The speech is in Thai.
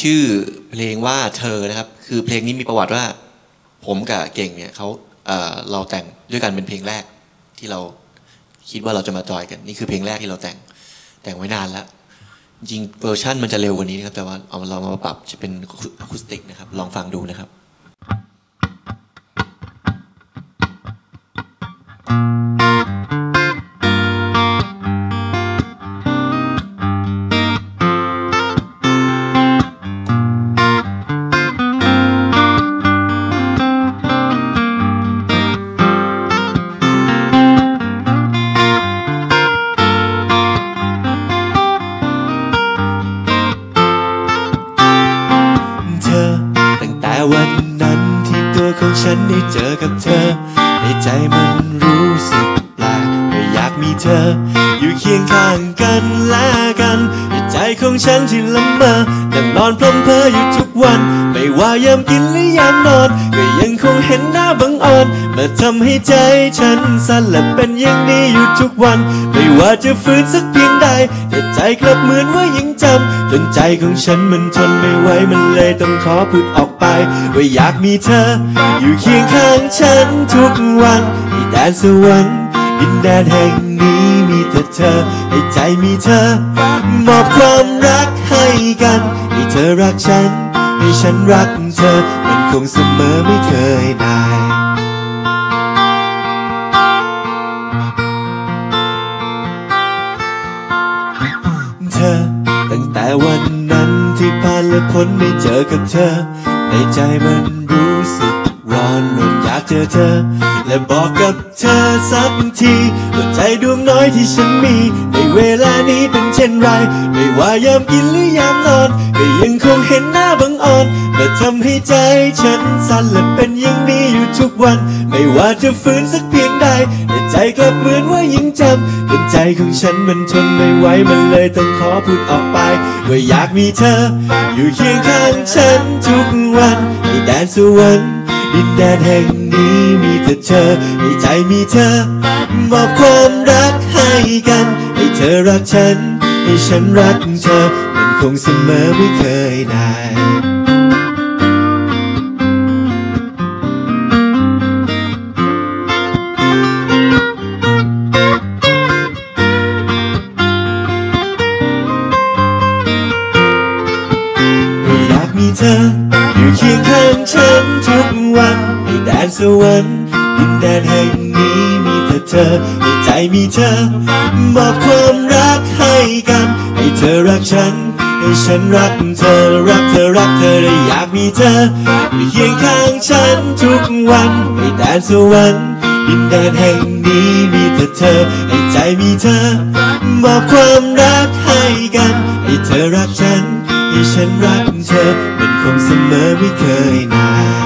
ชื่อเพลงว่าเธอนะครับ คือเพลงนี้มีประวัติว่า ผมกับเก่งเนี่ยเขาเอ่อเราแต่งด้วยกันเป็นเพลงแรกที่เราคิดว่าเราจะมาจอยกันนี่คือเพลงแรกที่เราแต่งแต่งไว้นานแล้ว จริงเวอร์ชันมันจะเร็วกว่านี้นะครับ แต่ว่าเอาเรามาปรับจะเป็นอะคูสติกนะครับ ลองฟังดูนะครับ อ ตั้งแต่วันนั้นที่ตัวของฉันได้เจอกับเธอ ในใจมันรู้สึกแปลกว่าอยากมีเธอ อยู่เคียงข้างกันและ ของฉันที่ละเมอนั่งนอนพลำเพ้ออยู่ทุกวัน ไม่ว่ายามกินหรือยามนอน ก็ยังคงเห็นหน้าบังอ่อนมาทำให้ใจฉันสั่นและเป็นอย่างนี้อยู่ทุกวัน ไม่ว่าจะฟื้นสักเพียงใด แต่ใจกลับเหมือนว่ายังจำจนใจของฉันมันทนไม่ไหวมันเลยต้องขอพูดออกไป ว่าอยากมีเธอ อยู่เคียงข้างฉันทุกวันให้แดนสวรรค์ ดินแดนแห่งนี้มีแต่เธอ ให้ใจมีเธอ มอบความรักให้กัน ให้เธอรักฉัน ให้ฉันรักเธอ มันคงเสมอไม่เคยนายเธอ ตั้งแต่วันนั้นที่ผ่านและพ้นได้เจอกับเธอ ในใจมันรู้สึก ร้อนรนอยากเจอเธอ และบอกกับเธอสักทีว่าใจดวงน้อยที่ฉันมี ในเวลานี้เป็นเช่นไร ไม่ว่ายามกินหรือยามนอนก็ยังคงเห็นหน้าบังอ่อนมาทำให้ใจฉันสั่นและเป็นอย่างนี้อยู่ทุกวัน ไม่ว่าจะฟื้นสักเพียงใดแต่ใจกลับเหมือนว่ายังจำจนใจของฉันมันทนไม่ไหวมันเลยต้องขอพูดออกไปว่าอยากมีเธอ อยู่เคียงข้างฉันทุกวันในแดนสวรรค์ ดินแดนแห่งนี้มีแต่เธอ ให้ใจมีเธอ มอบความรักให้กัน ให้เธอรักฉัน ให้ฉันรักเธอ มันคงเสมอไม่เคยได้อยากมีเธออยู่เคียงข้างฉันทุก วันในแดนสวรรค์ดินแดนแห่งนี้มีแต่เธอให้ใจมีเธอมอบความรักให้กันให้เธอรักฉันให้ฉันรักเธอรักเธอรักเธอและอยากมีเธออยู่เคียงข้างฉันทุกวันในแดนสวรรค์ดินแดนแห่งนี้มีแต่เธอให้ใจมีเธอมอบความรักให้กันให้เธอรักฉันให้ฉันรักเธอมันคงเสมอไม่เคยนาน